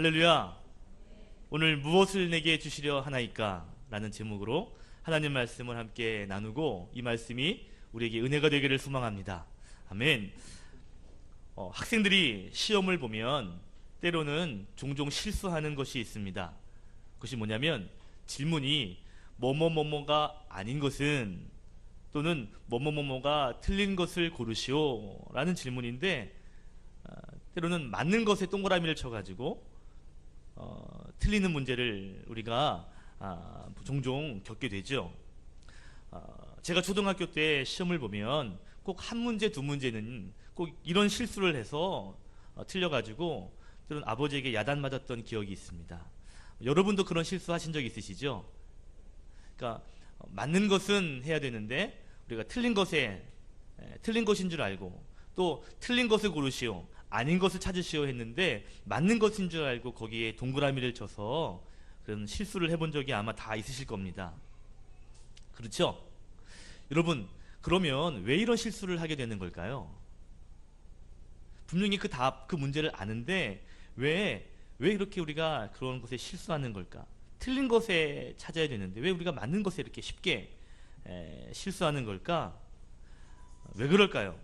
할렐루야. 오늘 무엇을 내게 주시려 하나이까? 라는 제목으로 하나님 말씀을 함께 나누고 이 말씀이 우리에게 은혜가 되기를 소망합니다. 아멘. 어, 학생들이 시험을 보면 때로는 종종 실수하는 것이 있습니다. 그것이 뭐냐면 질문이 뭐뭐뭐뭐가 아닌 것은 또는 뭐뭐뭐뭐가 틀린 것을 고르시오 라는 질문인데 어, 때로는 맞는 것에 동그라미를 쳐가지고 어, 틀리는 문제를 우리가 아, 종종 겪게 되죠. 어, 제가 초등학교 때 시험을 보면 꼭 한 문제 두 문제는 꼭 이런 실수를 해서 어, 틀려가지고 때로는 아버지에게 야단 맞았던 기억이 있습니다. 여러분도 그런 실수 하신 적 있으시죠? 그러니까 어, 맞는 것은 해야 되는데 우리가 틀린 것에 에, 틀린 것인 줄 알고 또 틀린 것을 고르시오 아닌 것을 찾으시오 했는데 맞는 것인 줄 알고 거기에 동그라미를 쳐서 그런 실수를 해본 적이 아마 다 있으실 겁니다. 그렇죠? 여러분 그러면 왜 이런 실수를 하게 되는 걸까요? 분명히 그 답, 그 문제를 아는데 왜, 왜 이렇게 우리가 그런 것에 실수하는 걸까? 틀린 것에 찾아야 되는데 왜 우리가 맞는 것에 이렇게 쉽게 에, 실수하는 걸까? 왜 그럴까요?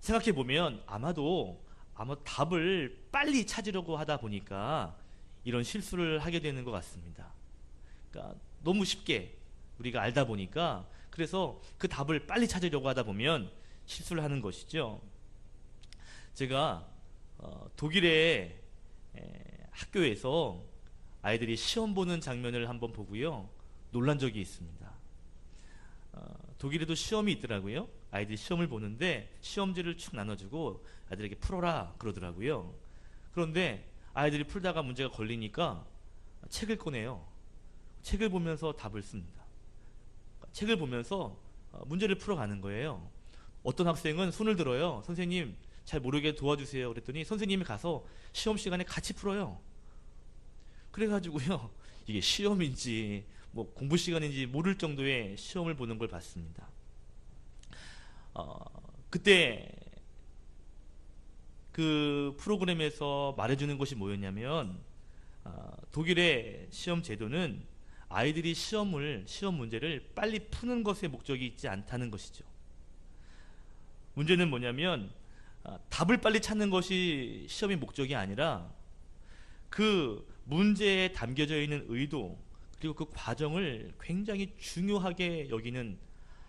생각해 보면 아마도 아마 답을 빨리 찾으려고 하다 보니까 이런 실수를 하게 되는 것 같습니다. 그러니까 너무 쉽게 우리가 알다 보니까 그래서 그 답을 빨리 찾으려고 하다 보면 실수를 하는 것이죠. 제가 어, 독일의 에, 학교에서 아이들이 시험 보는 장면을 한번 보고요 놀란 적이 있습니다. 어, 독일에도 시험이 있더라고요. 아이들이 시험을 보는데 시험지를 축 나눠주고 아이들에게 풀어라 그러더라고요. 그런데 아이들이 풀다가 문제가 걸리니까 책을 꺼내요. 책을 보면서 답을 씁니다. 책을 보면서 어, 문제를 풀어가는 거예요. 어떤 학생은 손을 들어요. 선생님 잘 모르게 도와주세요. 그랬더니 선생님이 가서 시험 시간에 같이 풀어요. 그래가지고요 이게 시험인지 뭐 공부 시간인지 모를 정도의 시험을 보는 걸 봤습니다. 어, 그때 그 프로그램에서 말해주는 것이 뭐였냐면 어, 독일의 시험 제도는 아이들이 시험을 시험 문제를 빨리 푸는 것에 목적이 있지 않다는 것이죠. 문제는 뭐냐면 아, 답을 빨리 찾는 것이 시험의 목적이 아니라 그 문제에 담겨져 있는 의도 그리고 그 과정을 굉장히 중요하게 여기는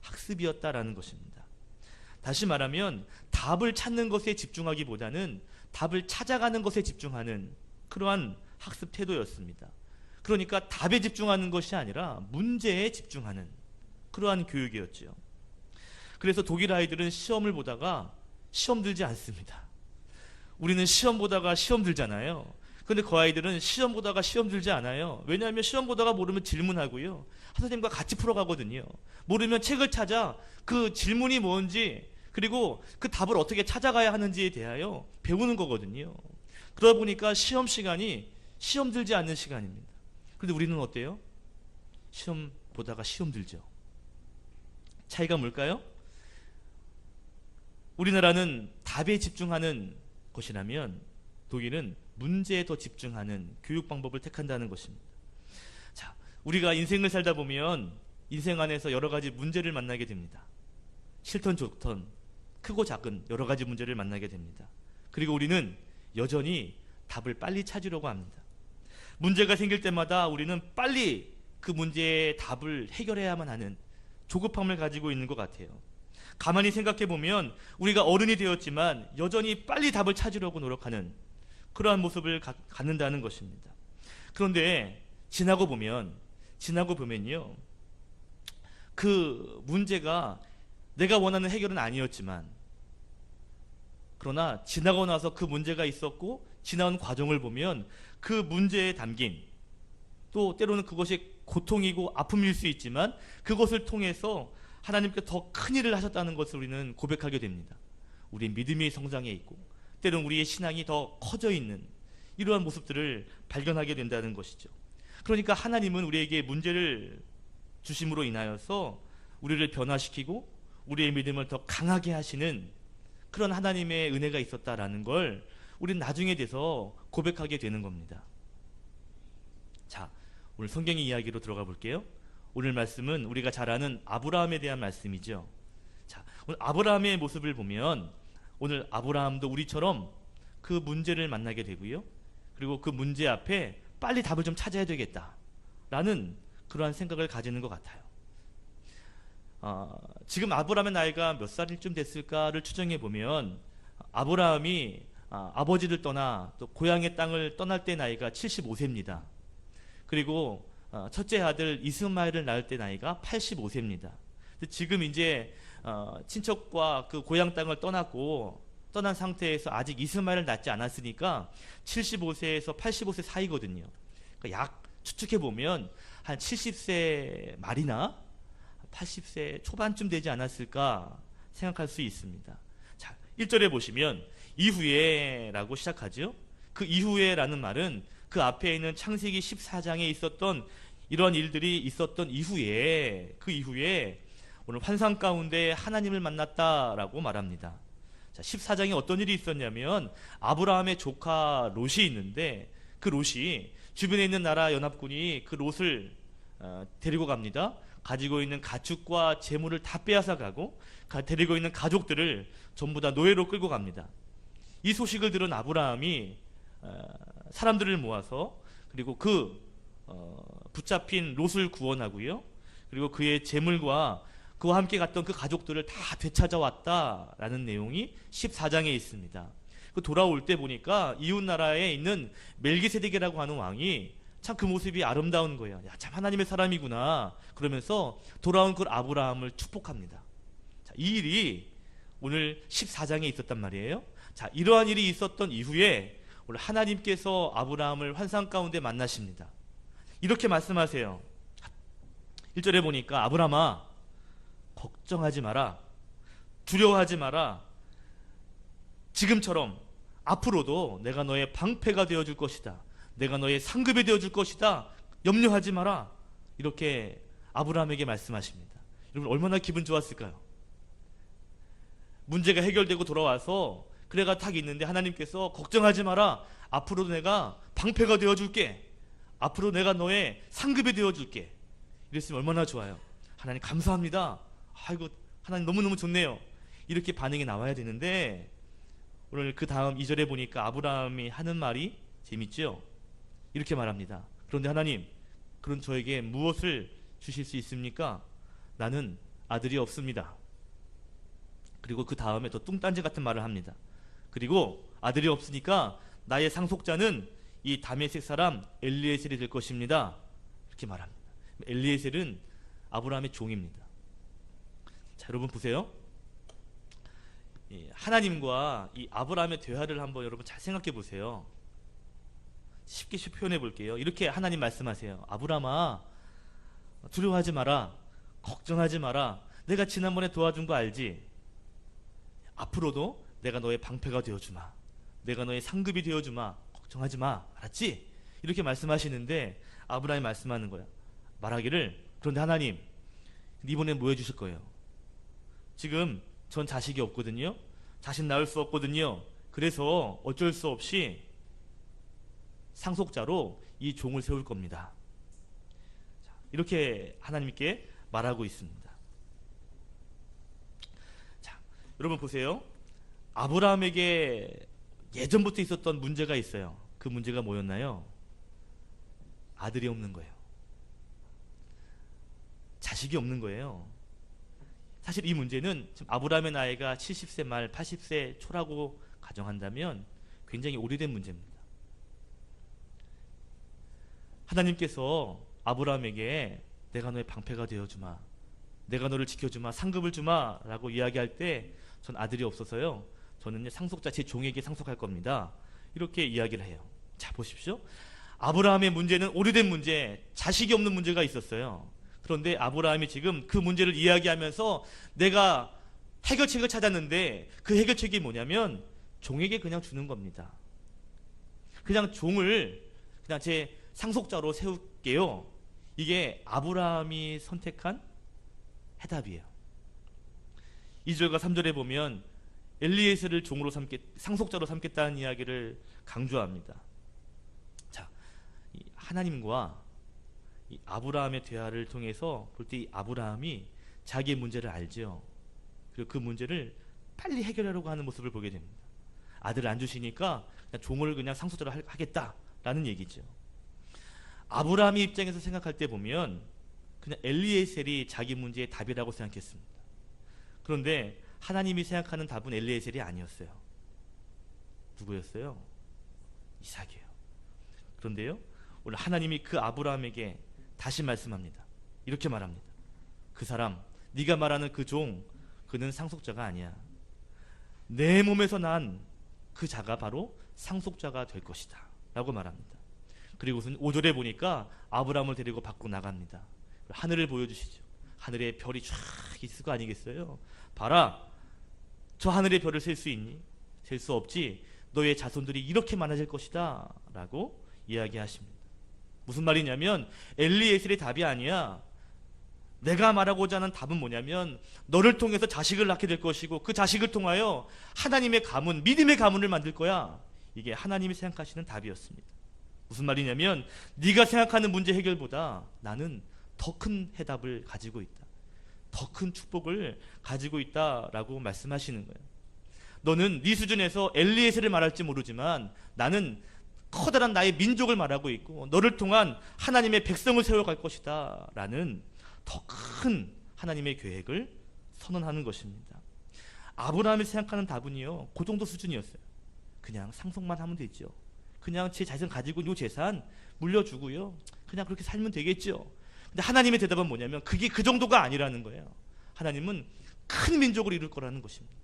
학습이었다라는 것입니다. 다시 말하면 답을 찾는 것에 집중하기보다는 답을 찾아가는 것에 집중하는 그러한 학습 태도였습니다. 그러니까 답에 집중하는 것이 아니라 문제에 집중하는 그러한 교육이었죠. 그래서 독일 아이들은 시험을 보다가 시험 들지 않습니다. 우리는 시험 보다가 시험 들잖아요. 근데 그 아이들은 시험 보다가 시험 들지 않아요. 왜냐하면 시험 보다가 모르면 질문하고요. 선생님과 같이 풀어가거든요. 모르면 책을 찾아 그 질문이 뭔지 그리고 그 답을 어떻게 찾아가야 하는지에 대하여 배우는 거거든요. 그러다 보니까 시험 시간이 시험 들지 않는 시간입니다. 근데 우리는 어때요? 시험 보다가 시험 들죠. 차이가 뭘까요? 우리나라는 답에 집중하는 것이라면 독일은 문제에 더 집중하는 교육 방법을 택한다는 것입니다. 자, 우리가 인생을 살다 보면 인생 안에서 여러 가지 문제를 만나게 됩니다. 싫던 좋던 크고 작은 여러 가지 문제를 만나게 됩니다. 그리고 우리는 여전히 답을 빨리 찾으려고 합니다. 문제가 생길 때마다 우리는 빨리 그 문제의 답을 해결해야만 하는 조급함을 가지고 있는 것 같아요. 가만히 생각해 보면 우리가 어른이 되었지만 여전히 빨리 답을 찾으려고 노력하는 그러한 모습을 가, 갖는다는 것입니다. 그런데 지나고 보면 지나고 보면요. 그 문제가 내가 원하는 해결은 아니었지만 그러나 지나고 나서 그 문제가 있었고 지나온 과정을 보면 그 문제에 담긴 또 때로는 그것이 고통이고 아픔일 수 있지만 그것을 통해서 하나님께 더 큰 일을 하셨다는 것을 우리는 고백하게 됩니다. 우리 믿음의 성장에 있고 때로는 우리의 신앙이 더 커져 있는 이러한 모습들을 발견하게 된다는 것이죠. 그러니까 하나님은 우리에게 문제를 주심으로 인하여서 우리를 변화시키고 우리의 믿음을 더 강하게 하시는 그런 하나님의 은혜가 있었다라는 걸 우리는 나중에 돼서 고백하게 되는 겁니다. 자, 오늘 성경의 이야기로 들어가 볼게요. 오늘 말씀은 우리가 잘 아는 아브라함에 대한 말씀이죠. 자, 오늘 아브라함의 모습을 보면 오늘 아브라함도 우리처럼 그 문제를 만나게 되고요. 그리고 그 문제 앞에 빨리 답을 좀 찾아야 되겠다. 라는 그러한 생각을 가지는 것 같아요. 어, 지금 아브라함의 나이가 몇 살쯤 됐을까를 추정해 보면 아브라함이 아, 아버지를 떠나 또 고향의 땅을 떠날 때 나이가 75세입니다. 그리고 어, 첫째 아들 이스마엘을 낳을 때 나이가 85세입니다. 지금 이제 어, 친척과 그 고향 땅을 떠났고 떠난 상태에서 아직 이스마엘을 낳지 않았으니까 75세에서 85세 사이거든요. 그러니까 약 추측해 보면 한 70세 말이나 80세 초반쯤 되지 않았을까 생각할 수 있습니다. 자, 1절에 보시면 이후에라고 시작하죠. 그 이후에라는 말은 그 앞에 있는 창세기 14장에 있었던 이러한 일들이 있었던 이후에 그 이후에 오늘 환상 가운데 하나님을 만났다라고 말합니다. 자, 14장에 어떤 일이 있었냐면 아브라함의 조카 롯이 있는데 그 롯이 주변에 있는 나라 연합군이 그 롯을 어, 데리고 갑니다. 가지고 있는 가축과 재물을 다 빼앗아 가고 가- 데리고 있는 가족들을 전부 다 노예로 끌고 갑니다. 이 소식을 들은 아브라함이 어, 사람들을 모아서 그리고 그 어, 붙잡힌 롯을 구원하고요. 그리고 그의 재물과 그와 함께 갔던 그 가족들을 다 되찾아왔다라는 내용이 14장에 있습니다. 그 돌아올 때 보니까 이웃 나라에 있는 멜기세덱이라고 하는 왕이 참 그 모습이 아름다운 거예요. 야, 참 하나님의 사람이구나. 그러면서 돌아온 그 아브라함을 축복합니다. 자, 이 일이 오늘 14장에 있었단 말이에요. 자, 이러한 일이 있었던 이후에 오늘 하나님께서 아브라함을 환상 가운데 만나십니다. 이렇게 말씀하세요. 1절에 보니까 아브라함아 걱정하지 마라. 두려워하지 마라. 지금처럼 앞으로도 내가 너의 방패가 되어 줄 것이다. 내가 너의 상급이 되어 줄 것이다. 염려하지 마라. 이렇게 아브라함에게 말씀하십니다. 여러분 얼마나 기분 좋았을까요? 문제가 해결되고 돌아와서 그래가 탁 있는데 하나님께서 걱정하지 마라. 앞으로도 내가 방패가 되어 줄게. 앞으로 내가 너의 상급이 되어 줄게. 이랬으면 얼마나 좋아요. 하나님 감사합니다. 아이고 하나님 너무너무 좋네요. 이렇게 반응이 나와야 되는데 오늘 그 다음 2절에 보니까 아브라함이 하는 말이 재밌죠? 이렇게 말합니다. 그런데 하나님, 그런 저에게 무엇을 주실 수 있습니까? 나는 아들이 없습니다. 그리고 그 다음에 더 뚱딴지 같은 말을 합니다. 그리고 아들이 없으니까 나의 상속자는 이 다메섹 사람 엘리에셀이 될 것입니다. 이렇게 말합니다. 엘리에셀은 아브라함의 종입니다. 자, 여러분 보세요. 이 하나님과 이 아브라함의 대화를 한번 여러분 잘 생각해 보세요. 쉽게 쉽게 표현해 볼게요. 이렇게 하나님 말씀하세요. 아브라함아, 두려워하지 마라. 걱정하지 마라. 내가 지난번에 도와준 거 알지? 앞으로도 내가 너의 방패가 되어주마. 내가 너의 상급이 되어주마. 걱정하지 마. 알았지? 이렇게 말씀하시는데 아브라함이 말씀하는 거야. 말하기를 그런데 하나님 이번에 뭐 해주실 거예요? 지금 전 자식이 없거든요. 자식 낳을 수 없거든요. 그래서 어쩔 수 없이 상속자로 이 종을 세울 겁니다. 자, 이렇게 하나님께 말하고 있습니다. 자, 여러분 보세요. 아브라함에게 예전부터 있었던 문제가 있어요. 그 문제가 뭐였나요? 아들이 없는 거예요. 자식이 없는 거예요. 사실 이 문제는 지금 아브라함의 나이가 70세 말 80세 초라고 가정한다면 굉장히 오래된 문제입니다. 하나님께서 아브라함에게 내가 너의 방패가 되어 주마. 내가 너를 지켜 주마. 상급을 주마 라고 이야기할 때 전 아들이 없어서요. 저는 상속자 제 종에게 상속할 겁니다. 이렇게 이야기를 해요. 자, 보십시오. 아브라함의 문제는 오래된 문제, 자식이 없는 문제가 있었어요. 그런데 아브라함이 지금 그 문제를 이야기하면서 내가 해결책을 찾았는데 그 해결책이 뭐냐면 종에게 그냥 주는 겁니다. 그냥 종을 그냥 제 상속자로 세울게요. 이게 아브라함이 선택한 해답이에요. 2절과 3절에 보면 엘리에셀을 종으로 삼겠 상속자로 삼겠다는 이야기를 강조합니다. 자, 이 하나님과 이 아브라함의 대화를 통해서 볼 때 이 아브라함이 자기의 문제를 알죠. 그리고 그 문제를 빨리 해결하려고 하는 모습을 보게 됩니다. 아들을 안 주시니까 종을 그냥 상속자로 할- 하겠다라는 얘기죠. 아브라함의 입장에서 생각할 때 보면 그냥 엘리에셀이 자기 문제의 답이라고 생각했습니다. 그런데 하나님이 생각하는 답은 엘리에셀이 아니었어요. 누구였어요? 이삭이에요. 그런데요, 오늘 하나님이 그 아브라함에게 다시 말씀합니다. 이렇게 말합니다. 그 사람, 네가 말하는 그 종, 그는 상속자가 아니야. 내 몸에서 난 그 자가 바로 상속자가 될 것이다. 라고 말합니다. 그리고선 5절에 보니까 아브라함을 데리고 밖으로 나갑니다. 하늘을 보여주시죠. 하늘에 별이 쫙 있을 거 아니겠어요? 봐라. 저 하늘의 별을 셀 수 있니? 셀 수 없지. 너의 자손들이 이렇게 많아질 것이다. 라고 이야기하십니다. 무슨 말이냐면 엘리에셀의 답이 아니야. 내가 말하고자 하는 답은 뭐냐면 너를 통해서 자식을 낳게 될 것이고 그 자식을 통하여 하나님의 가문, 믿음의 가문을 만들 거야. 이게 하나님이 생각하시는 답이었습니다. 무슨 말이냐면 네가 생각하는 문제 해결보다 나는 더 큰 해답을 가지고 있다. 더 큰 축복을 가지고 있다라고 말씀하시는 거예요. 너는 네 수준에서 엘리에셀을 말할지 모르지만 나는 커다란 나의 민족을 말하고 있고 너를 통한 하나님의 백성을 세워갈 것이다라는 더 큰 하나님의 계획을 선언하는 것입니다. 아브라함이 생각하는 답은요, 그 정도 수준이었어요. 그냥 상속만 하면 되죠. 그냥 제 자신 가지고 있는 요 재산 물려주고요. 그냥 그렇게 살면 되겠죠. 근데 하나님의 대답은 뭐냐면 그게 그 정도가 아니라는 거예요. 하나님은 큰 민족을 이룰 거라는 것입니다.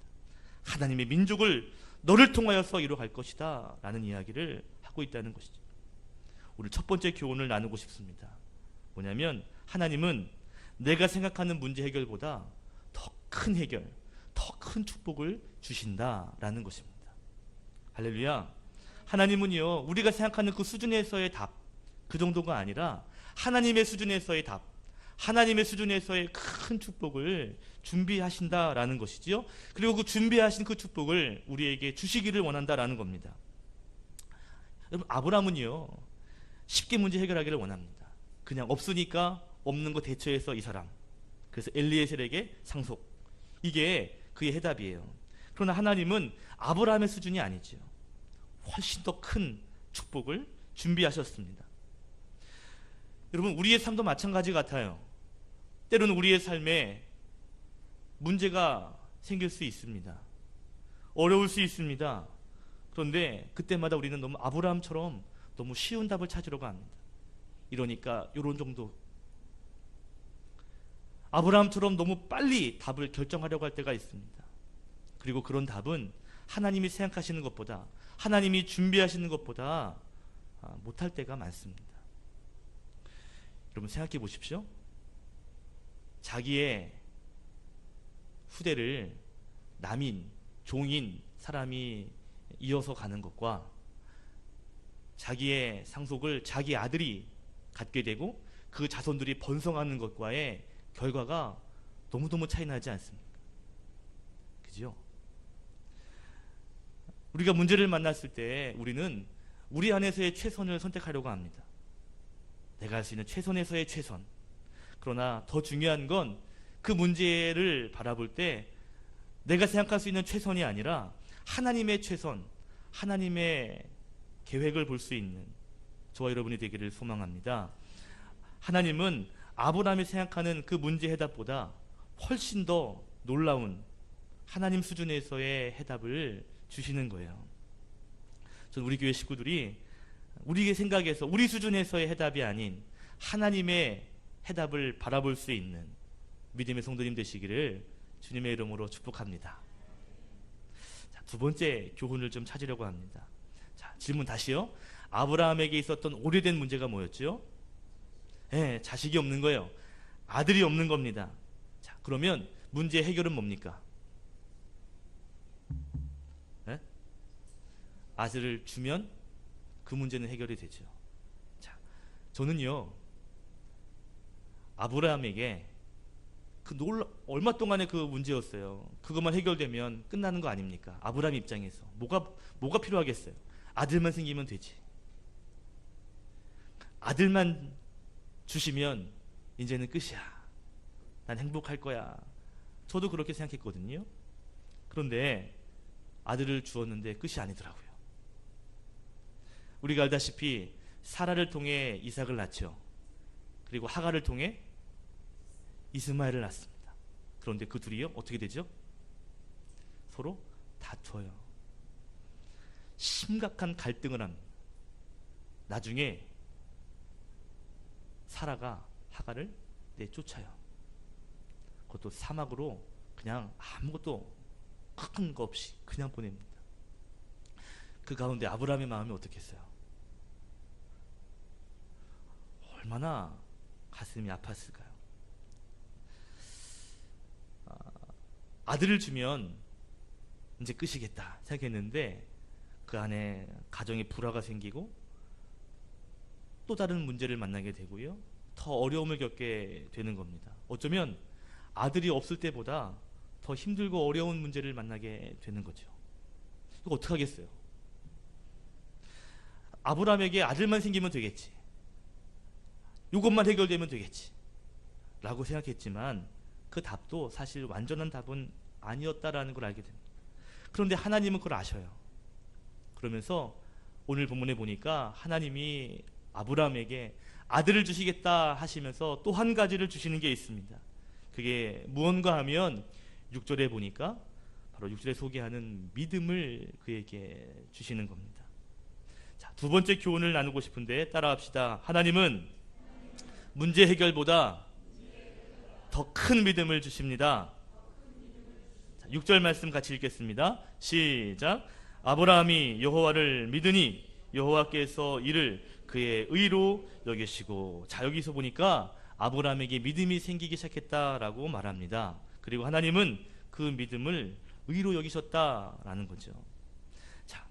하나님의 민족을 너를 통하여서 이루어갈 것이다. 라는 이야기를 하고 있다는 것이죠. 오늘 첫 번째 교훈을 나누고 싶습니다. 뭐냐면 하나님은 내가 생각하는 문제 해결보다 더 큰 해결, 더 큰 축복을 주신다라는 것입니다. 할렐루야. 하나님은요, 우리가 생각하는 그 수준에서의 답, 그 정도가 아니라 하나님의 수준에서의 답, 하나님의 수준에서의 큰 축복을 준비하신다라는 것이지요. 그리고 그 준비하신 그 축복을 우리에게 주시기를 원한다라는 겁니다. 여러분, 아브라함은요, 쉽게 문제 해결하기를 원합니다. 그냥 없으니까 없는 거 대처해서 이 사람. 그래서 엘리에셀에게 상속. 이게 그의 해답이에요. 그러나 하나님은 아브라함의 수준이 아니죠. 훨씬 더 큰 축복을 준비하셨습니다. 여러분, 우리의 삶도 마찬가지 같아요. 때로는 우리의 삶에 문제가 생길 수 있습니다. 어려울 수 있습니다. 그런데 그때마다 우리는 너무 아브라함처럼 너무 쉬운 답을 찾으려고 합니다. 이러니까 이런 정도. 아브라함처럼 너무 빨리 답을 결정하려고 할 때가 있습니다. 그리고 그런 답은 하나님이 생각하시는 것보다 하나님이 준비하시는 것보다 아, 못할 때가 많습니다. 여러분 생각해 보십시오. 자기의 후대를 남인, 종인 사람이 이어서 가는 것과 자기의 상속을 자기 아들이 갖게 되고 그 자손들이 번성하는 것과의 결과가 너무너무 차이 나지 않습니까? 그죠? 우리가 문제를 만났을 때 우리는 우리 안에서의 최선을 선택하려고 합니다. 내가 할 수 있는 최선에서의 최선. 그러나 더 중요한 건 그 문제를 바라볼 때 내가 생각할 수 있는 최선이 아니라 하나님의 최선, 하나님의 계획을 볼 수 있는 저와 여러분이 되기를 소망합니다. 하나님은 아브라함이 생각하는 그 문제 해답보다 훨씬 더 놀라운 하나님 수준에서의 해답을 주시는 거예요. 저는 우리 교회 식구들이 우리의 생각에서 우리 수준에서의 해답이 아닌 하나님의 해답을 바라볼 수 있는 믿음의 성도님 되시기를 주님의 이름으로 축복합니다. 자, 두 번째 교훈을 좀 찾으려고 합니다. 자, 질문 다시요. 아브라함에게 있었던 오래된 문제가 뭐였죠? 예, 자식이 없는 거예요. 아들이 없는 겁니다. 자, 그러면 문제 해결은 뭡니까? 아들을 주면 그 문제는 해결이 되죠. 자, 저는요, 아브라함에게 그 놀라 얼마 동안의 그 문제였어요. 그것만 해결되면 끝나는 거 아닙니까? 아브라함 입장에서 뭐가 뭐가 필요하겠어요? 아들만 생기면 되지. 아들만 주시면 이제는 끝이야. 난 행복할 거야. 저도 그렇게 생각했거든요. 그런데 아들을 주었는데 끝이 아니더라고요. 우리가 알다시피 사라를 통해 이삭을 낳죠. 그리고 하가를 통해 이스마엘을 낳습니다. 그런데 그 둘이요 어떻게 되죠? 서로 다퉈요. 심각한 갈등을 합니다. 나중에 사라가 하가를 내쫓아요. 그것도 사막으로 그냥 아무것도 큰 거 없이 그냥 보냅니다. 그 가운데 아브라함의 마음이 어떻겠어요? 얼마나 가슴이 아팠을까요? 아, 아들을 주면 이제 끝이겠다 생각했는데 그 안에 가정에 불화가 생기고 또 다른 문제를 만나게 되고요. 더 어려움을 겪게 되는 겁니다. 어쩌면 아들이 없을 때보다 더 힘들고 어려운 문제를 만나게 되는 거죠. 이거 어떡하겠어요? 아브라함에게 아들만 생기면 되겠지. 이것만 해결되면 되겠지. 라고 생각했지만 그 답도 사실 완전한 답은 아니었다라는 걸 알게 됩니다. 그런데 하나님은 그걸 아셔요. 그러면서 오늘 본문에 보니까 하나님이 아브라함에게 아들을 주시겠다 하시면서 또 한 가지를 주시는 게 있습니다. 그게 무언가 하면 6절에 보니까 바로 6절에 소개하는 믿음을 그에게 주시는 겁니다. 자, 두 번째 교훈을 나누고 싶은데 따라합시다. 하나님은 문제 해결보다 더 큰 믿음을 주십니다. 자, 6절 말씀 같이 읽겠습니다. 시작. 아브라함이 여호와를 믿으니 여호와께서 이를 그의 의로 여기시고 자 여기서 보니까 아브라함에게 믿음이 생기기 시작했다라고 말합니다. 그리고 하나님은 그 믿음을 의로 여기셨다라는 거죠. 자,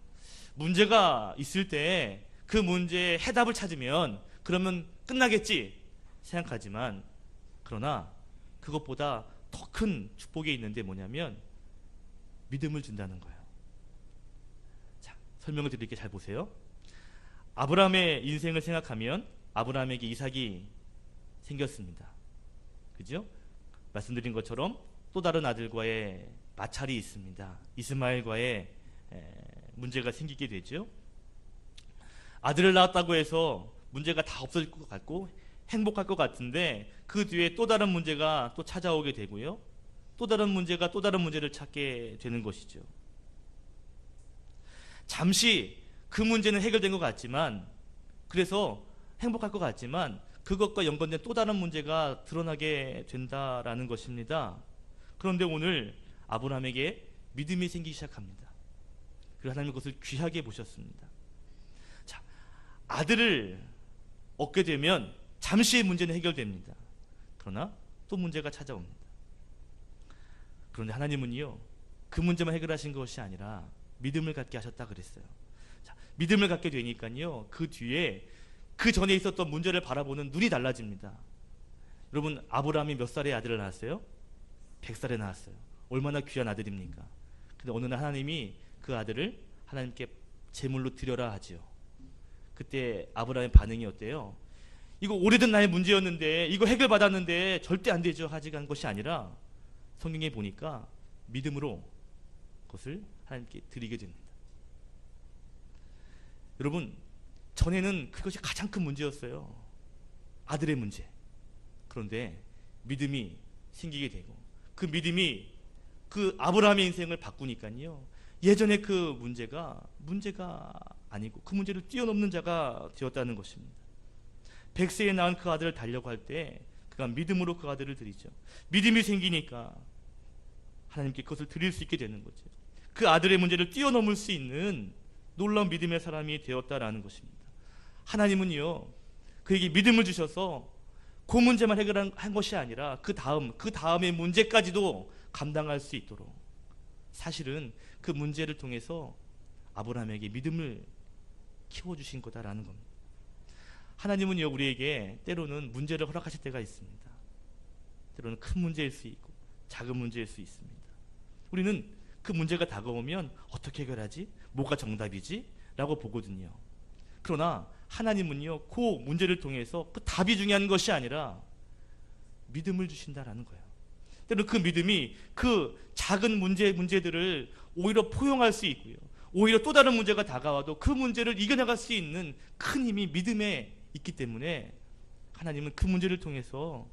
문제가 있을 때 그 문제의 해답을 찾으면 그러면 끝나겠지 생각하지만 그러나 그것보다 더 큰 축복이 있는데 뭐냐면 믿음을 준다는 거예요. 자, 설명을 드릴게 잘 보세요. 아브라함의 인생을 생각하면 아브라함에게 이삭이 생겼습니다. 그죠? 말씀드린 것처럼 또 다른 아들과의 마찰이 있습니다. 이스마엘과의 에, 문제가 생기게 되죠. 아들을 낳았다고 해서 문제가 다 없어질 것 같고 행복할 것 같은데 그 뒤에 또 다른 문제가 또 찾아오게 되고요. 또 다른 문제가 또 다른 문제를 찾게 되는 것이죠. 잠시 그 문제는 해결된 것 같지만 그래서 행복할 것 같지만 그것과 연관된 또 다른 문제가 드러나게 된다라는 것입니다. 그런데 오늘 아브라함에게 믿음이 생기기 시작합니다. 그리고 하나님 그것을 귀하게 보셨습니다. 자, 아들을 얻게 되면 잠시의 문제는 해결됩니다. 그러나 또 문제가 찾아옵니다. 그런데 하나님은요, 그 문제만 해결하신 것이 아니라 믿음을 갖게 하셨다 그랬어요. 자, 믿음을 갖게 되니까요, 그 뒤에 그 전에 있었던 문제를 바라보는 눈이 달라집니다. 여러분, 아브라함이 몇 살에 아들을 낳았어요? 100살에 낳았어요. 얼마나 귀한 아들입니까? 근데 어느 날 하나님이 그 아들을 하나님께 제물로 드려라 하지요. 그때 아브라함의 반응이 어때요? 이거 오래된 나의 문제였는데 이거 해결받았는데 절대 안 되죠 하지가 한 것이 아니라 성경에 보니까 믿음으로 그것을 하나님께 드리게 됩니다. 여러분 전에는 그것이 가장 큰 문제였어요. 아들의 문제. 그런데 믿음이 생기게 되고 그 믿음이 그 아브라함의 인생을 바꾸니까요. 예전에 그 문제가 문제가 아니고 그 문제를 뛰어넘는 자가 되었다는 것입니다. 백세에 낳은 그 아들을 달려고 할 때 그가 믿음으로 그 아들을 드리죠. 믿음이 생기니까 하나님께 그것을 드릴 수 있게 되는 거죠. 그 아들의 문제를 뛰어넘을 수 있는 놀라운 믿음의 사람이 되었다라는 것입니다. 하나님은요, 그에게 믿음을 주셔서 그 문제만 해결한 한 것이 아니라 그 다음, 그 다음의 문제까지도 감당할 수 있도록 사실은 그 문제를 통해서 아브라함에게 믿음을 키워주신 거다라는 겁니다. 하나님은요, 우리에게 때로는 문제를 허락하실 때가 있습니다. 때로는 큰 문제일 수 있고 작은 문제일 수 있습니다. 우리는 그 문제가 다가오면 어떻게 해결하지? 뭐가 정답이지? 라고 보거든요. 그러나 하나님은요, 그 문제를 통해서 그 답이 중요한 것이 아니라 믿음을 주신다라는 거예요. 때로는 그 믿음이 그 작은 문제, 문제들을 오히려 포용할 수 있고요. 오히려 또 다른 문제가 다가와도 그 문제를 이겨나갈 수 있는 큰 힘이 믿음에 있기 때문에 하나님은 그 문제를 통해서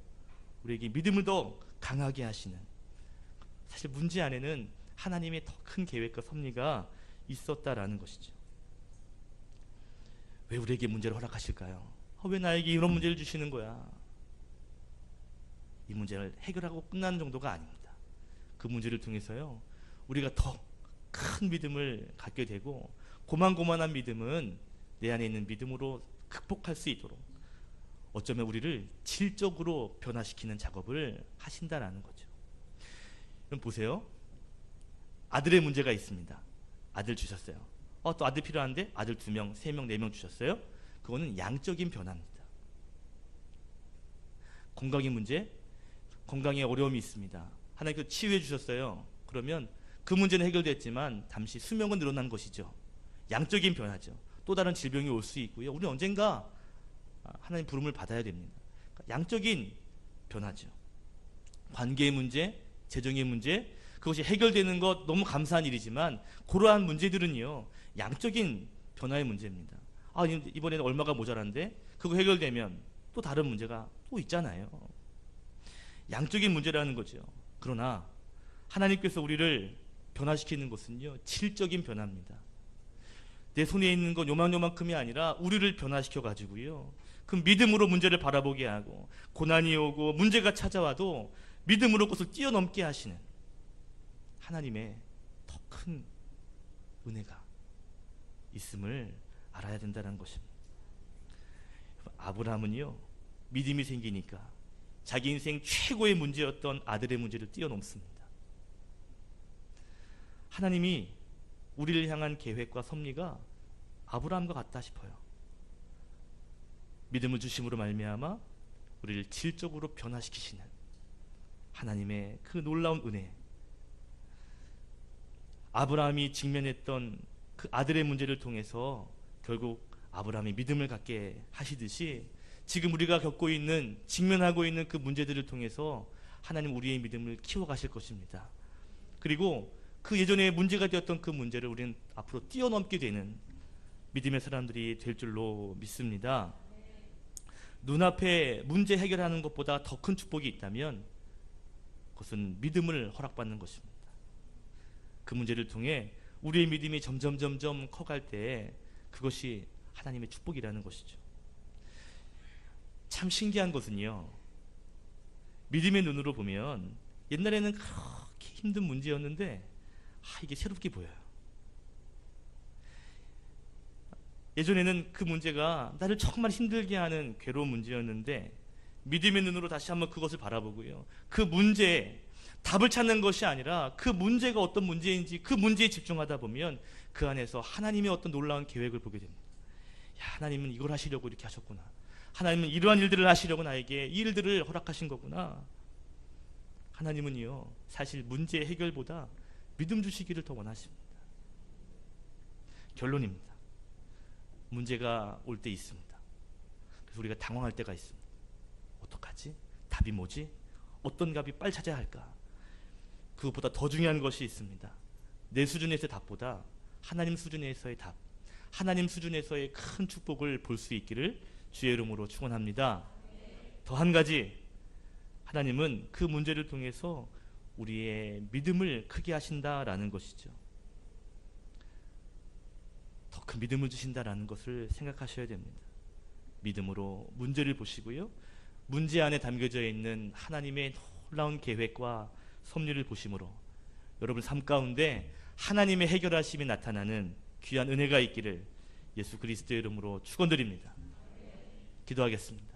우리에게 믿음을 더 강하게 하시는 사실 문제 안에는 하나님의 더 큰 계획과 섭리가 있었다라는 것이죠. 왜 우리에게 문제를 허락하실까요? 아, 왜 나에게 이런 문제를 주시는 거야? 이 문제를 해결하고 끝나는 정도가 아닙니다. 그 문제를 통해서요, 우리가 더 큰 믿음을 갖게 되고, 고만고만한 믿음은 내 안에 있는 믿음으로 극복할 수 있도록 어쩌면 우리를 질적으로 변화시키는 작업을 하신다라는 거죠. 그럼 보세요. 아들의 문제가 있습니다. 아들 주셨어요. 어, 또 아들 필요한데 아들 두 명, 세 명, 네 명 주셨어요. 그거는 양적인 변화입니다. 건강의 문제, 건강에 어려움이 있습니다. 하나님께서 치유해 주셨어요. 그러면 그 문제는 해결됐지만 잠시 수명은 늘어난 것이죠. 양적인 변화죠. 또 다른 질병이 올 수 있고요. 우리는 언젠가 하나님 부름을 받아야 됩니다. 그러니까 양적인 변화죠. 관계의 문제, 재정의 문제, 그것이 해결되는 것 너무 감사한 일이지만 그러한 문제들은요 양적인 변화의 문제입니다. 아 이번에는 얼마가 모자란데 그거 해결되면 또 다른 문제가 또 있잖아요. 양적인 문제라는 거죠. 그러나 하나님께서 우리를 변화시키는 것은요 질적인 변화입니다. 내 손에 있는 건 요만요만큼이 아니라 우리를 변화시켜 가지고요. 그 믿음으로 문제를 바라보게 하고 고난이 오고 문제가 찾아와도 믿음으로 그것을 뛰어넘게 하시는 하나님의 더 큰 은혜가 있음을 알아야 된다는 것입니다. 아브라함은요 믿음이 생기니까 자기 인생 최고의 문제였던 아들의 문제를 뛰어넘습니다. 하나님이 우리를 향한 계획과 섭리가 아브라함과 같다 싶어요. 믿음을 주심으로 말미암아 우리를 질적으로 변화시키시는 하나님의 그 놀라운 은혜. 아브라함이 직면했던 그 아들의 문제를 통해서 결국 아브라함이 믿음을 갖게 하시듯이 지금 우리가 겪고 있는 직면하고 있는 그 문제들을 통해서 하나님 우리의 믿음을 키워 가실 것입니다. 그리고 그 예전에 문제가 되었던 그 문제를 우리는 앞으로 뛰어넘게 되는 믿음의 사람들이 될 줄로 믿습니다. 눈앞에 문제 해결하는 것보다 더 큰 축복이 있다면 그것은 믿음을 허락받는 것입니다. 그 문제를 통해 우리의 믿음이 점점 점점 커갈 때 그것이 하나님의 축복이라는 것이죠. 참 신기한 것은요. 믿음의 눈으로 보면 옛날에는 그렇게 힘든 문제였는데 아, 이게 새롭게 보여요. 예전에는 그 문제가 나를 정말 힘들게 하는 괴로운 문제였는데 믿음의 눈으로 다시 한번 그것을 바라보고요. 그 문제에 답을 찾는 것이 아니라 그 문제가 어떤 문제인지 그 문제에 집중하다 보면 그 안에서 하나님의 어떤 놀라운 계획을 보게 됩니다. 야, 하나님은 이걸 하시려고 이렇게 하셨구나. 하나님은 이러한 일들을 하시려고 나에게 이 일들을 허락하신 거구나. 하나님은요, 사실 문제 해결보다 믿음 주시기를 더 원하십니다. 결론입니다. 문제가 올 때 있습니다. 그래서 우리가 당황할 때가 있습니다. 어떡하지? 답이 뭐지? 어떤 답이 빨리 찾아야 할까? 그것보다 더 중요한 것이 있습니다. 내 수준에서의 답보다 하나님 수준에서의 답, 하나님 수준에서의 큰 축복을 볼 수 있기를 주의 이름으로 축원합니다. 더 한 가지 하나님은 그 문제를 통해서 우리의 믿음을 크게 하신다라는 것이죠. 더 큰 믿음을 주신다라는 것을 생각하셔야 됩니다. 믿음으로 문제를 보시고요. 문제 안에 담겨져 있는 하나님의 놀라운 계획과 섭리를 보심으로 여러분 삶 가운데 하나님의 해결하심이 나타나는 귀한 은혜가 있기를 예수 그리스도의 이름으로 축원드립니다. 기도하겠습니다.